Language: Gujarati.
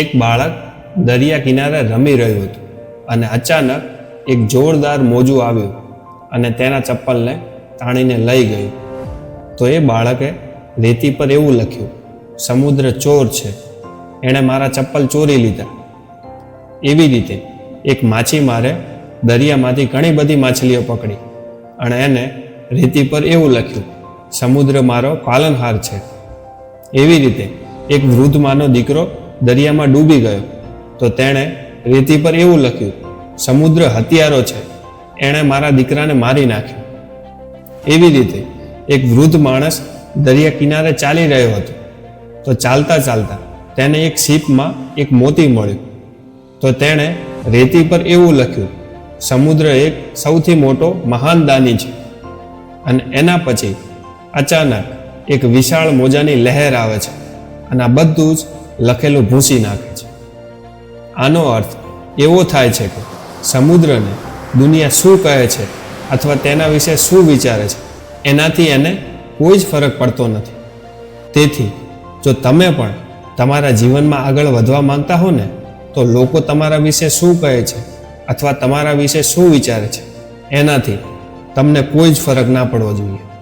એક બાળક દરિયા કિનારે રમી રહ્યું હતું અને અચાનક એક જોરદાર મોજું આવ્યું અને તેના ચપ્પલને તાણીને લઈ ગયું. તો એ બાળકે રેતી પર એવું લખ્યું, સમુદ્ર ચોર છે, એણે મારા ચપ્પલ ચોરી લીધા. એવી રીતે એક માછીમારે દરિયામાંથી ઘણી બધી માછલીઓ પકડી અને એને રેતી પર એવું લખ્યું, સમુદ્ર મારો પાલનહાર છે. એવી રીતે એક વૃદ્ધ માનો દીકરો દરિયામાં ડૂબી ગયો. તો તેણે રેતી પર એવું લખ્યું, સમુદ્ર હથિયારો છે. એણે મારા દીકરાને મારી નાખ્યો. એવી રીતે એક વૃદ્ધ માણસ દરિયા કિનારે ચાલી રહ્યો હતો. તો ચાલતા ચાલતા તેને એક શીપમાં એક મોતી મળ્યું. તો તેણે રેતી પર એવું લખ્યું, સમુદ્ર એક સૌથી મોટો મહાન દાની છે. અને એના પછી અચાનક એક વિશાળ મોજાની લહેર આવે છે. અને આ બધું જ લખેલું ભૂંસી નાખે છે. આનો અર્થ એવો થાય છે કે સમુદ્રને દુનિયા શું કહે છે અથવા તેના વિશે શું વિચારે છે, એનાથી એને કોઈ જ ફરક પડતો નથી. તેથી, જો તમે પણ તમારા જીવનમાં આગળ વધવા માંગતા હો ને, તો લોકો તમારા વિશે શું કહે છે અથવા તમારા વિશે શું વિચારે છે, એનાથી તમને કોઈ જ ફરક ના પડવો જોઈએ.